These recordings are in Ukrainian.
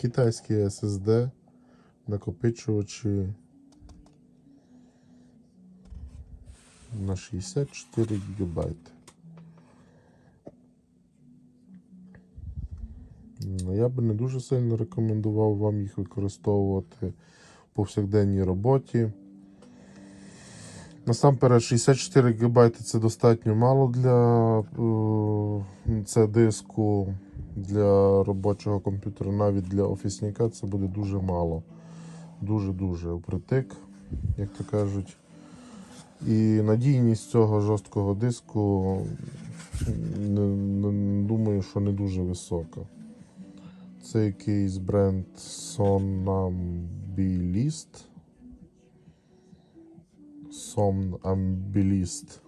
Китайські SSD, накопичувачі на 64 ГБ. Ну, Я би не дуже сильно рекомендував вам їх використовувати в повсякденній роботі. Насамперед, 64 ГБ це достатньо мало для е, це диску для робочого комп'ютера, навіть для офісника це буде дуже мало. Дуже-дуже впритик, як то кажуть. І надійність цього жорсткого диску не, не, думаю, що не дуже висока. Це якийсь бренд Sonambilist. Somnambulist.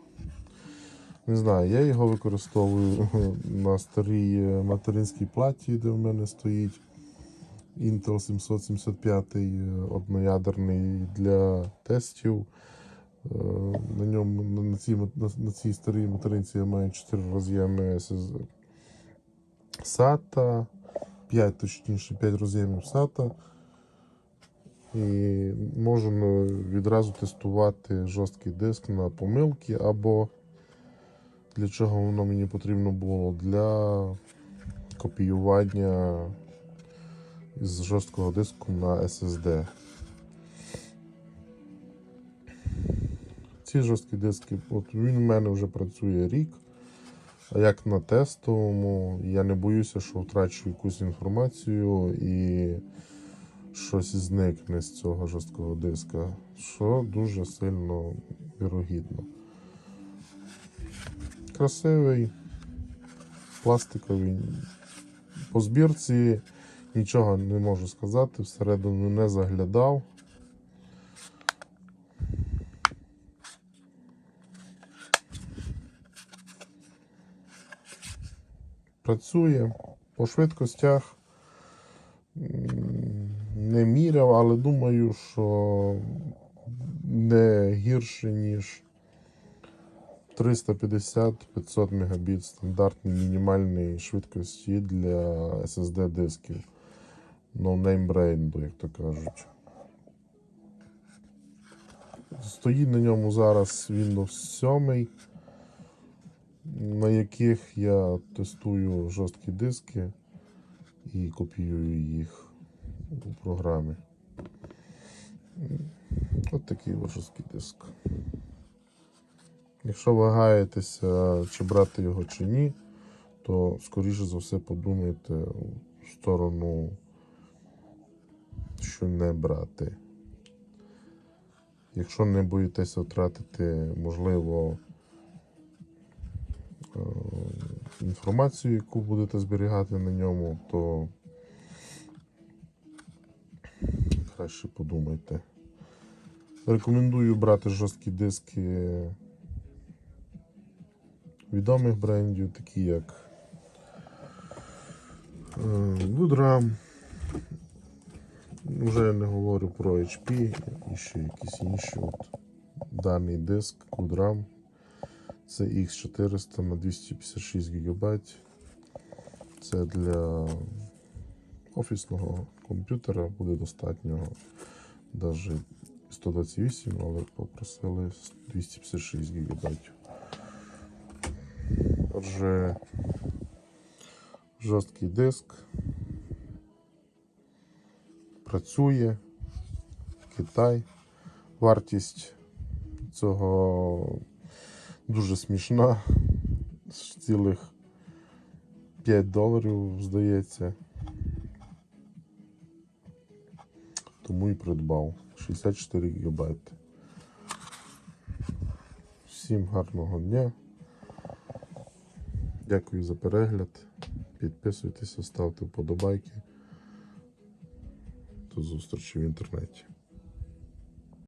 Не знаю, я його використовую на старій е, материнській платі, де в мене стоїть Intel 775 е, одноядерний для тестів. Е, На ньому на- цій, на, цій старій материнці я маю 4 роз'єми SATA, 5 точніше, 5 роз'ємів SATA. І можу ну, відразу тестувати жорсткий диск на помилки, або для чого воно мені потрібно було для копіювання з жорсткого диску на SSD. Ці жорсткі диски, от він у мене вже працює рік. А як на тестовому, я не боюся, що втрачу якусь інформацію і щось зникне з цього жорсткого диска, що дуже сильно вірогідно. Красивий, пластиковий. По збірці нічого не можу сказати, всередину не заглядав. Працює по швидкостях. Не міряв, але думаю, що не гірше, ніж 350-500 Мбіт стандартної мінімальної швидкості для SSD дисків. No name бренду, як то кажуть. Стоїть на ньому зараз Windows 7, на яких я тестую жорсткі диски і копіюю їх у програмі. От такий жорсткий диск. Якщо вагаєтеся, чи брати його чи ні, то скоріше за все подумайте в сторону, що не брати. Якщо не боїтеся втратити, можливо, е, інформацію, яку будете зберігати на ньому, то краще подумайте. Рекомендую брати жорсткі диски відомих брендів, такі як е, Вже я не говорю про HP і ще якісь інші. От даний диск Woodram. Це X400 на 256 ГБ. Це для офісного комп'ютера буде достатньо навіть 128, але попросили 256 ГБ. Отже, жорсткий диск працює. Китай. Вартість цього дуже смішна. З Цілих 5 доларів, здається. Тому і придбав 64 ГБ. Всім гарного дня. Дякую за перегляд. Підписуйтеся, ставте вподобайки. До зустрічі в інтернеті.